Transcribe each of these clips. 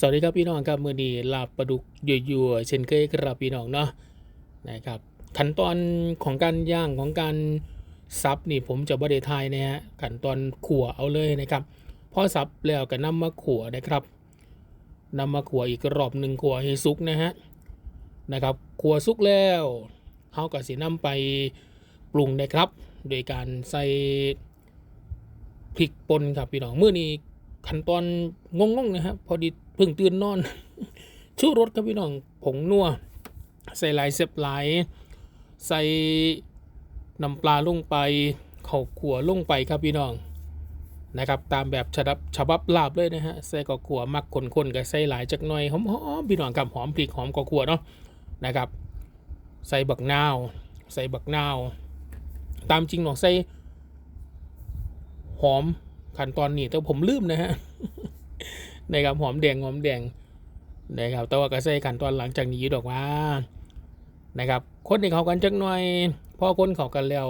สวัสดีครับพี่น้องครับมือดีลาบปลาดุกยั่วๆเช่นเคยครับพี่น้องเนาะนะครับขั้นตอนของการย่างของการซับนี่ผมจะบริทายนะฮะขั้นตอนขั่วเอาเลยนะครับพอซับแล้วก็นำมาขั่วนะครับนำมาขั่วอีกรอบหนึ่งขั่วให้สุกนะฮะนะครับขั่วสุกแล้วเขาก็สินำไปปรุงนะครับ โดยการใส่พริกป่นครับพี่น้องมื้อนี้ ขั้นตอนงงๆนะครับพอดีเพิ่งตื่นนอนชูรสครับพี่น้องผงนัวใส่หลายเซบหลายใส่น้ำปลาลงไปข้าวขัวลงไปครับพี่น้องนะครับ ตามแบบฉบับฉบับลาบเลยนะฮะใส่ข้าวขัวมักคนๆกับใส่หลายจักหน่อยหอมๆพี่น้องกับหอมพริกหอมข้าวขัวเนาะนะครับ ใส่บักนาว ใส่บักนาว ตามจริงหนอกใส่หอม ขั้นตอนนี้แต่ผมลืมนะฮะนะครับหอมแดงหอมแดงนะครับแต่ว่าก็ใส่ขั้นตอนหลังจากนี้ดอกว่านะครับคนที่เขากันจักหน่อยพอคนเขากันแล้ว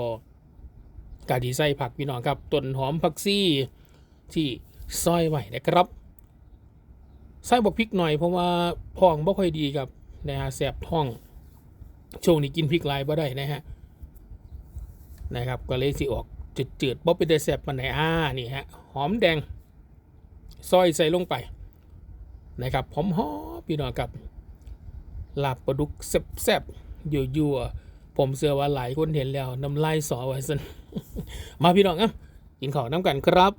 กาดีใส่ผักพี่น้องครับต้นหอมผักซี่ที่ซอยไว้นะครับใส่บกพริกหน่อยเพราะว่าท้องบ่ค่อยดีครับนะฮะแสบท้องช่วงนี้กินพริกลายบ่ได้นะฮะนะครับ ก็เลยสิออก จืดๆบ๊อบเป็นแต่แสบมันไหนอ่านี่ฮะหอมแดงซอยใส่ลงไปนะครับหอมหอมพี่น้องกับลาบปลาดุกแซ่บๆยั่วๆผมเสื้อว่าหลายคนเห็นแล้วน้ำลายสอไว้สันมาพี่น้องอะกินข้าวน้ำกันครับ